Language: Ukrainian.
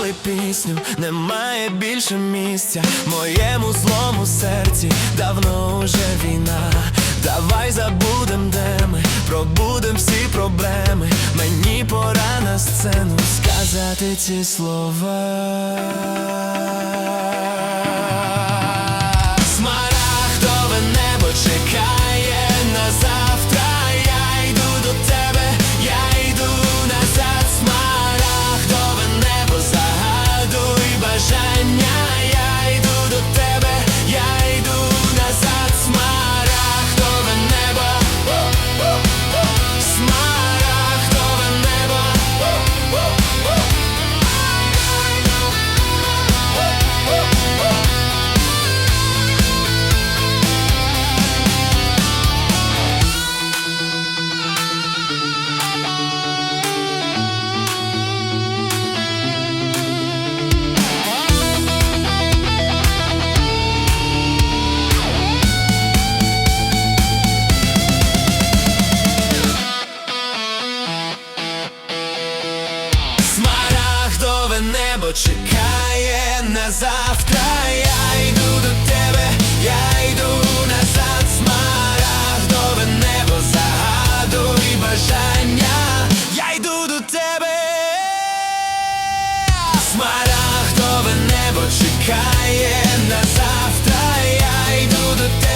прислали пісню, немає більше місця моєму злому серці, давно уже війна. Давай забудем, де ми, пробудем всі проблеми. Мені пора на сцену сказати ці слова. Смарагдове небо чекає що чекає на завтра, я йду до тебе, я йду назад, смарагдове небо загадуй бажання, я йду до тебе, смарагдове небо чекає на завтра, я йду до тебе.